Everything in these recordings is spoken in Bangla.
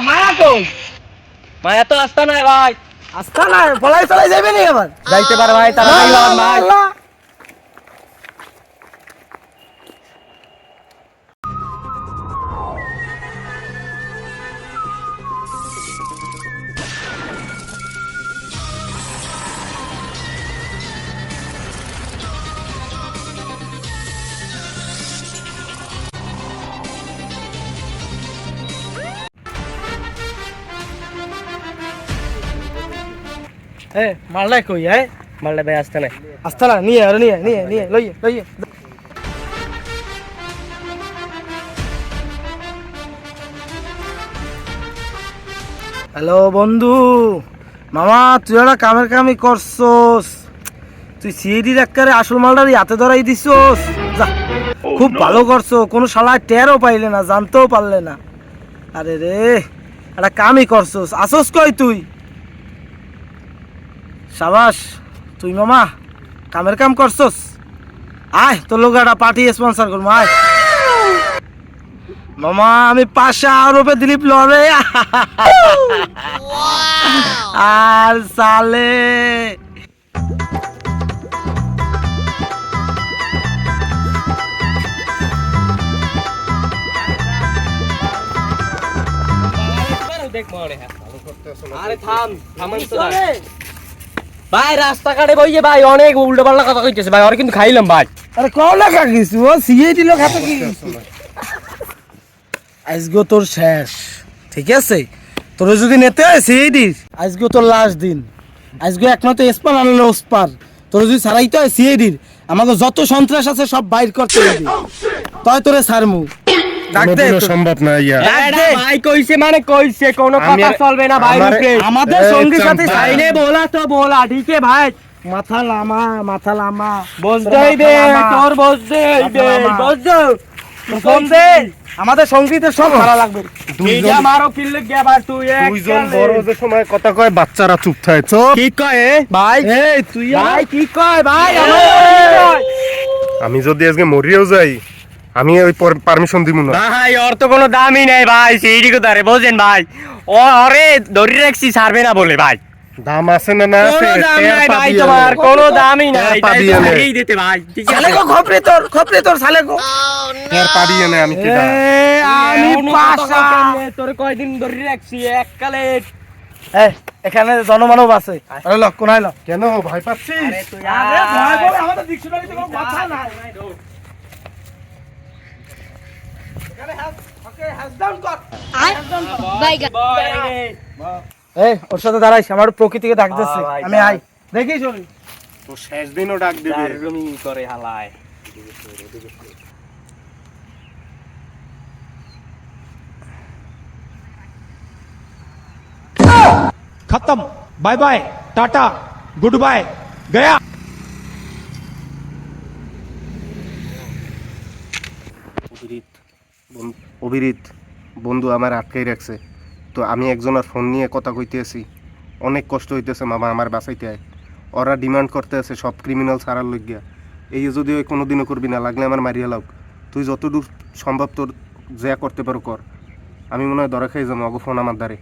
মায়া কই? মায়া তো আস্তা নাই ভাই। আস্তা নাই পলাই চলাই যাবি নি আবার যাইতে পারে ভাই তারা নাই এ মারলাই কই আয় মারলে ভাই আসতে নাই আস্থা না নিয়ে আরে নিয়ে নিয়ে নিয়ে লইয়ে লইয়ে হ্যালো বন্ধু মামা তুই একটা কামের কামি করছস। তুই সিএডির একবারে আসল মালটারই হাতে ধরাই দিছস। খুব ভালো করছ কোনো শালা টেরও পাইলে না জানতেও পারলে না। আরে রে একটা কামই করছস। আসস কই তুই? সাবাস তুই মামা কামের কাম করছস? আয় তোর লোক একটা পার্টি স্পন্সর করব আয়। মামা আমি পাশে আরবে দিলীপ লড়ে আর সালে। আরে থাম থামান তো। ভাই রাস্তাঘাটে বইয়ে ভাই অনেক উল্টো পাল্টা কথা কইতেছে ভাই ওরা কিন্তু খাইলাম ভাই। আরে কও না কাকিস ও সিএটি লোক হাতে কি আজগো তোর শেষ ঠিক আছে? তোর যদি নেতে হয় সিএডি আজগো তোর লাস্ট দিন। আজগো একমাত্র স্পার আনলে ওসপার তোর যদি সারাইতে হয় সিএডির আমাকে যত সন্ত্রাস আছে সব বাইর করতে হবে। তয় তোরে সারমু আমাদের সঙ্গী সব ভালো লাগবে। কথা কয় বাচ্চারা চুপ থাকে কি কয় ভাই। তুই কি কয় ভাই? আমি যদি আজকে মরিও যাই আমি ওই পারমিশন দিব না। ভাই ওর তো কোনো দামই নাই ভাই সেইটি কথা রে বোঝেন ভাই। ও অরে ধরি রাখছি ছাড়বে না বলে ভাই। দাম আছে না না আছে? কোনো দাম নাই ভাই তোমার কোনো দামই নাই। তাই পাবি আমি। ছাড়িয়েই দিতে ভাই। সালে গো খপরে তোর খপরে তোর সালে গো। টের পাবি এনে আমি কি দাম? আমি পাশা? তোরে কয়দিন ধরে রাখছি? এককালে এই এখানে জনমানব আছে। আরে লক কোনায় লক? কেন? ভয় পাচ্ছিস? তুই আরে ভয় করে আমাদের ডিকশনারিতে কোনো কথা নাই। এই ওর সাথে দাঁড়াইস আমার প্রকৃতিকে ডাকতেছে হ্যাঁ, ভাই, আমি ডাক। আই দেখি চলি তো শেষ দিনও ডাক দিবি রুমি করে হালায় खत्म bye bye tata good bye गया অভিরিত বন- অভিরিত বন্ধু আমার আটকাই রাখছে। তো আমি একজনের ফোন নিয়ে কথা কইতেছি অনেক কষ্ট হইতেছে মামা আমার বাঁচাইতে আয়। ওরা ডিমান্ড করতে আছে সব ক্রিমিনাল ছাড়ার লইগিয়া এই যদি ওই কোনো দিনও করবি না, লাগলে আমার মারিয়া লাগ তুই যতদূর সম্ভব তোর যা করতে পারো কর। আমি মনে হয় দরা খাই যাব অগো ফোন আমার দ্বারে।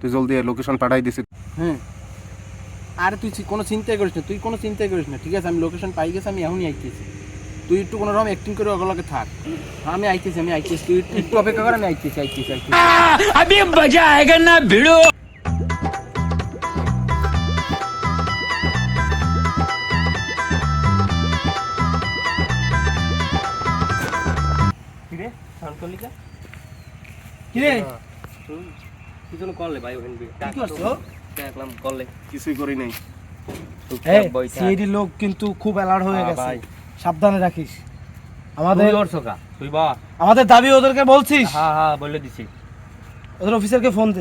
তুই জলদি লোকেশন পাঠাই দিছি। হ্যাঁ আরে তুই কোনো চিন্তাই করিস না, তুই কোনো চিন্তাই করিস না, ঠিক আছে? আমি লোকেশন পাই গেছি, আমি এখনই আইতেছি। তুই একটু কোনো রকম অ্যাক্টিং করে ওগুলোকে থাক। হ্যাঁ, আমি আইতেছি আমি আইতেছি। তুই একটু অপেক্ষা কর আমি আইতেছি আইতেছি আইতেছি। আমি মজা আয়েগা না ভিড়ো। ভাই ওখানে কি করছ? কিছুই করি নাই। সিডি লোক কিন্তু খুব অ্যালার্ট হয়ে গেছে। সাবধানে রাখিস। আমাদের আমাদের দাবি ওদেরকে বলছিস? হ্যাঁ হ্যাঁ বলে দিছি। ওদের অফিসারকে ফোন দে।